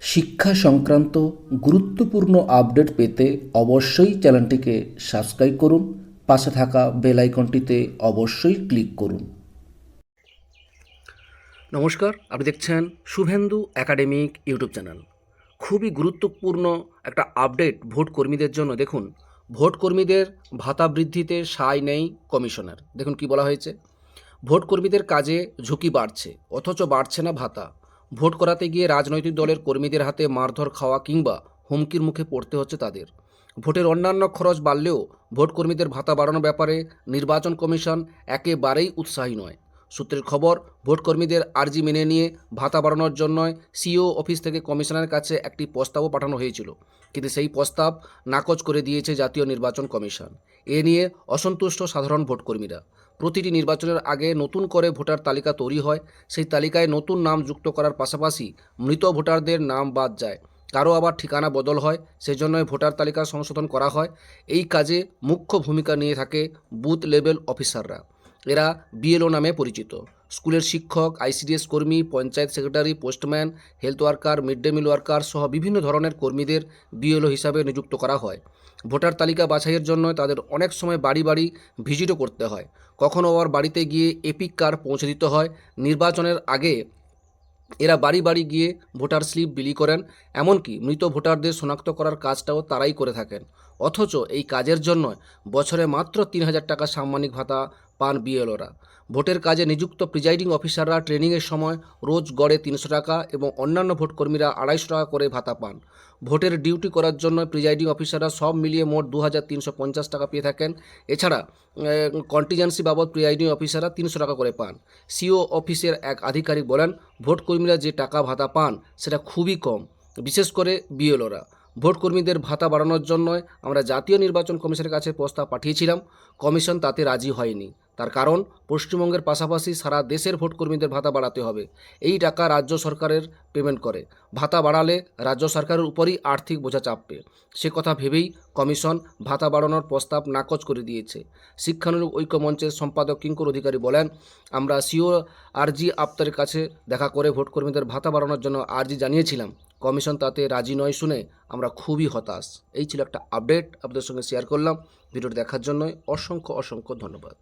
শিক্ষা সংক্রান্ত গুরুত্বপূর্ণ আপডেট পেতে অবশ্যই চ্যানেলটিকে সাবস্ক্রাইব করুন, পাশে থাকা বেল আইকনটিতে অবশ্যই ক্লিক করুন। নমস্কার, আপনি দেখছেন শুভেন্দু একাডেমিক ইউটিউব চ্যানেল। খুবই গুরুত্বপূর্ণ একটা আপডেট ভোট কর্মীদের জন্য। দেখুন, ভোট কর্মীদের ভাতা বৃদ্ধিতে সায় নেই কমিশনার। দেখুন কি বলা হয়েছে, ভোট কর্মীদের কাজে ঝুঁকি বাড়ছে, অথচ বাড়ছে না ভাতা। ভোট করাতে গিয়ে রাজনৈতিক দলের কর্মীদের হাতে মারধর খাওয়া কিংবা হুমকির মুখে পড়তে হচ্ছে তাদের। ভোটের অন্যান্য খরচ বাড়লেও ভোট কর্মীদের ভাতা বাড়ানোর ব্যাপারে নির্বাচন কমিশন একেবারেই উৎসাহী নয়। সূত্রের খবর, ভোটকর্মীদের আর্জি মেনে নিয়ে ভাতা বাড়ানোর জন্য সিও অফিস থেকে কমিশনের কাছে একটি প্রস্তাবও পাঠানো হয়েছিল। কিন্তু সেই প্রস্তাব নাকচ করে দিয়েছে জাতীয় নির্বাচন কমিশন। এ নিয়ে অসন্তুষ্ট সাধারণ ভোটকর্মীরা। প্রতিটি নির্বাচনের আগে নতুন করে ভোটার তালিকা তৈরি হয়। সেই তালিকায় নতুন নাম যুক্ত করার পাশাপাশি মৃত ভোটারদের নাম বাদ যায়। কারও আবার ঠিকানা বদল হয়, সেজন্যই ভোটার তালিকা সংশোধন করা হয়। এই কাজে মুখ্য ভূমিকা নিয়ে থাকে বুথ লেভেল অফিসাররা। এরা বিএলও নামে পরিচিত। স্কুলের শিক্ষক, আইসিডিএস কর্মী, panchayat secretary, postman, health worker, mid day meal worker সহ বিভিন্ন ধরনের কর্মীদের বিএলও হিসাবে নিযুক্ত করা হয়। ভোটার তালিকা বাছাইয়ের জন্য তাদের অনেক সময় বাড়ি বাড়ি ভিজিটও করতে হয়। কখনও আবার বাড়িতে গিয়ে এপিক কার পৌঁছে দিতে হয়। নির্বাচনের আগে এরা বাড়ি বাড়ি গিয়ে ভোটার স্লিপ বিলি করেন, এমনকি মৃত ভোটারদের শনাক্ত করার কাজটাও তারাই করে থাকেন। অথচ এই কাজের জন্য বছরে মাত্র তিন হাজার টাকা সাম্মানিক ভাতা পান বিএলওরা। ভোটের কাজে নিযুক্ত প্রিজাইডিং অফিসাররা ট্রেনিংয়ের সময় রোজ গড়ে তিনশো টাকা এবং অন্যান্য ভোটকর্মীরা আড়াইশো টাকা করে ভাতা পান। ভোটের ডিউটি করার জন্য প্রিজাইডিং অফিসাররা সব মিলিয়ে মোট দু হাজার তিনশো পঞ্চাশ টাকা পেয়ে থাকেন। এছাড়া কন্টিজেন্সি বাবদ প্রিজাইডিং অফিসাররা তিনশো টাকা করে পান। সিও অফিসের এক আধিকারিক বলেন, ভোটকর্মীরা যে টাকা ভাতা পান, সেটা খুবই কম, বিশেষ করে বিএলওরা। ভোটকর্মীদের ভাতা বাড়ানোর জন্য আমরা জাতীয় নির্বাচন কমিশনের কাছে প্রস্তাব পাঠিয়েছিলাম। কমিশন তাতে রাজি হয়নি। তার কারণ, পশ্চিমবঙ্গের পাশাপাশি সারা দেশের ভোটকর্মীদের ভাতা বাড়াতে হবে। এই টাকা রাজ্য সরকারের পেমেন্ট করে। ভাতা বাড়ালে রাজ্য সরকারের উপরই আর্থিক বোঝা চাপবে। সে কথা ভেবেই কমিশন ভাতা বাড়ানোর প্রস্তাব নাকচ করে দিয়েছে। শিক্ষানুরূপ ঐক্য মঞ্চের সম্পাদক কিঙ্কর অধিকারী বলেন, আমরা সিও আরজি আপ্তারের কাছে দেখা করে ভোটকর্মীদের ভাতা বাড়ানোর জন্য আর্জি জানিয়েছিলাম। কমিশন তাতে রাজি নয় শুনে আমরা খুবই হতাশ। এই ছিল একটা আপডেট আপনাদের সঙ্গে শেয়ার করলাম। ভিডিওটি দেখার জন্য অসংখ্য অসংখ্য ধন্যবাদ।